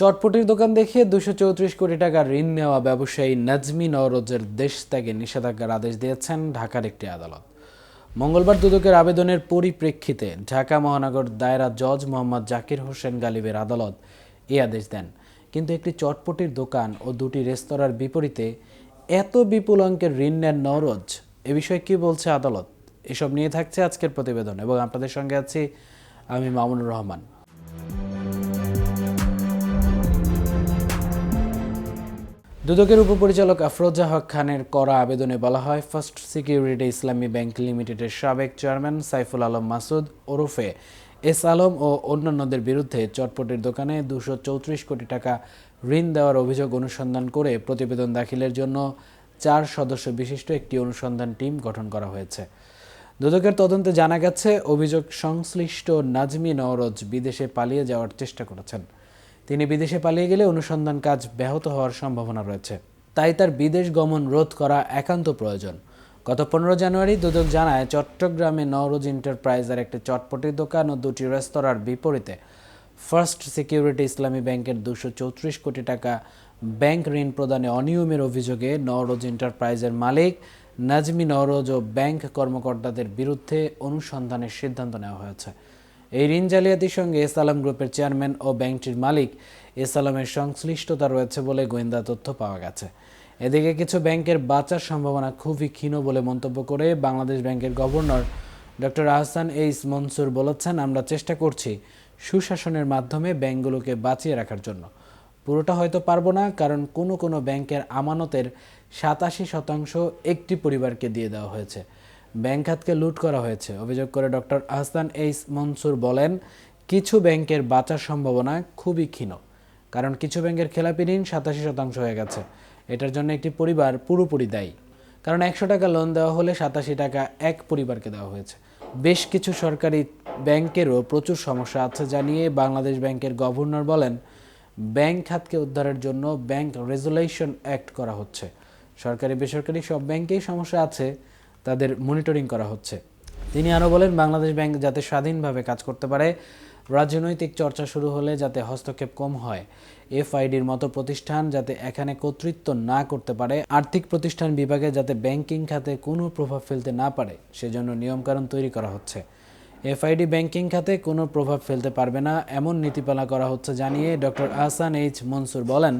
চটপটির দোকান দেখিয়ে দুশো চৌত্রিশ কোটি টাকা ঋণ নেওয়া ব্যবসায়ী নাজমি নওরোজের দেশ ত্যাগে নিষেধাজ্ঞার আদেশ দিয়েছেন ঢাকার একটি আদালত। মঙ্গলবার দুদকের আবেদনের পরিপ্রেক্ষিতে ঢাকা মহানগর দায়রা জজ মোহাম্মদ জাকির হোসেন গালিবের আদালত এই আদেশ দেন। কিন্তু একটি চটপটির দোকান ও দুটি রেস্তোরাঁর বিপরীতে এত বিপুল অঙ্কের ঋণ নেন নওরোজ, এ বিষয়ে কি বলছে আদালত? এসব নিয়ে থাকছে আজকের প্রতিবেদন এবং আপনাদের সঙ্গে আছি আমি মামুনুর রহমান। দুদকের উপপরিচালক আফরোজা হক খানের করা আবেদনে বলা হয়, ফার্স্ট সিকিউরিটি ইসলামী ব্যাংক লিমিটেডের সাবেক চেয়ারম্যান সাইফুল আলম মাসুদ ওরফে এস আলম ও অন্যান্যদের বিরুদ্ধে চটপটির দোকানে দুশো চৌত্রিশ কোটি টাকা ঋণ দেওয়ার অভিযোগ অনুসন্ধান করে প্রতিবেদন দাখিলের জন্য চার সদস্য বিশিষ্ট একটি অনুসন্ধান টিম গঠন করা হয়েছে। দুদকের তদন্তে জানা গেছে, অভিযোগ সংশ্লিষ্ট নাজমি নওরোজ বিদেশে পালিয়ে যাওয়ার চেষ্টা করেছেন। তিনি বিদেশে পালিয়ে গেলে অনুসন্ধান কাজ ব্যাহত হওয়ার সম্ভাবনা রয়েছে। তাই তার বিদেশ গমন রোধ করা একান্ত প্রয়োজন। গত পনেরো জানুয়ারি দুদক জানায়, চট্টগ্রামে নওরোজ এন্টারপ্রাইজের একটি চটপটির দোকান ও দুটি রেস্তোরাঁর বিপরীতে ফার্স্ট সিকিউরিটি ইসলামী ব্যাংকের দুশো চৌত্রিশ কোটি টাকা ব্যাংক ঋণ প্রদানে অনিয়মের অভিযোগে নওরোজ এন্টারপ্রাইজের মালিক নাজমি নওরোজ ও ব্যাংক কর্মকর্তাদের বিরুদ্ধে অনুসন্ধানের সিদ্ধান্ত নেওয়া হয়েছে। এই ঋণ জালিয়াতির সঙ্গে এস আলম গ্রুপের চেয়ারম্যান ও ব্যাংকটির মালিক এস আলমের সংশ্লিষ্টতা রয়েছে বলে গোয়েন্দা তথ্য পাওয়া গেছে। এদিকে কিছু ব্যাংকের বাঁচার সম্ভাবনা খুবই ক্ষীণ বলে মন্তব্য করে বাংলাদেশ ব্যাংকের governor doctor Ahsan H Mansur বলেছেন, আমরা চেষ্টা করছি সুশাসনের মাধ্যমে ব্যাংকগুলোকে বাঁচিয়ে রাখার জন্য। পুরোটা হয়তো পারব না, কারণ কোনো কোনো ব্যাংকের আমানতের সাতাশি শতাংশ একটি পরিবারকে দিয়ে দেওয়া হয়েছে। ব্যাংক খাতকে লুট করা হয়েছে। অভিযোগ করে ডক্টর আহসান এইস মনসুর বলেন, কিছু ব্যাংকের বাঁচার সম্ভাবনা খুবই ক্ষীণ, কারণ কিছু ব্যাংকের খেলাপি ঋণ সাতাশি শতাংশ হয়ে গেছে। এটার জন্য একটি পরিবার পুরোপুরি দায়ী। কারণ একশো টাকা লোন দেওয়া হলে সাতাশি টাকা এক পরিবারকে দেওয়া হয়েছে। বেশ কিছু সরকারি ব্যাংকেরও প্রচুর সমস্যা আছে জানিয়ে বাংলাদেশ ব্যাংকের গভর্নর বলেন, ব্যাংক খাতকে উদ্ধারের জন্য ব্যাংক রেজুলেশন অ্যাক্ট করা হচ্ছে। সরকারি বেসরকারি সব ব্যাংকেই সমস্যা আছে তাদের মনিটরিং করা হচ্ছে। তিনি আরও বলেন, বাংলাদেশ ব্যাংক যাতে স্বাধীনভাবে কাজ করতে পারে, রাজনৈতিক চর্চা শুরু হলে যাতে হস্তক্ষেপ কম হয়। এফআইডির মতো প্রতিষ্ঠান যাতে এখানে কর্তৃত্ব না করতে পারে, আর্থিক প্রতিষ্ঠান বিভাগে যাতে ব্যাংকিং খাতে কোনো প্রভাব ফেলতে না পারে, সেজন্য নিয়মকানুন তৈরি করা হচ্ছে। এফআইডি ব্যাংকিং খাতে কোনো প্রভাব ফেলতে পারবে না, এমন নীতিপালা করা হচ্ছে জানিয়ে ডক্টর আহসান এইচ মনসুর বলেন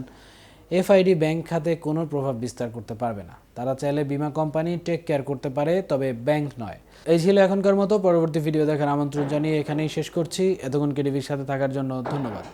এফআইডি ব্যাংক খাতে কোনো প্রভাব বিস্তার করতে পারবে না। তারা চাইলে বিমা কোম্পানি টেক কেয়ার করতে পারে, তবে ব্যাংক নয়। এই ছিল এখনকার মতো। পরবর্তী ভিডিও দেখার আমন্ত্রণ জানিয়ে এখানেই শেষ করছি। এতক্ষণ কেডিভির সাথে থাকার জন্য ধন্যবাদ।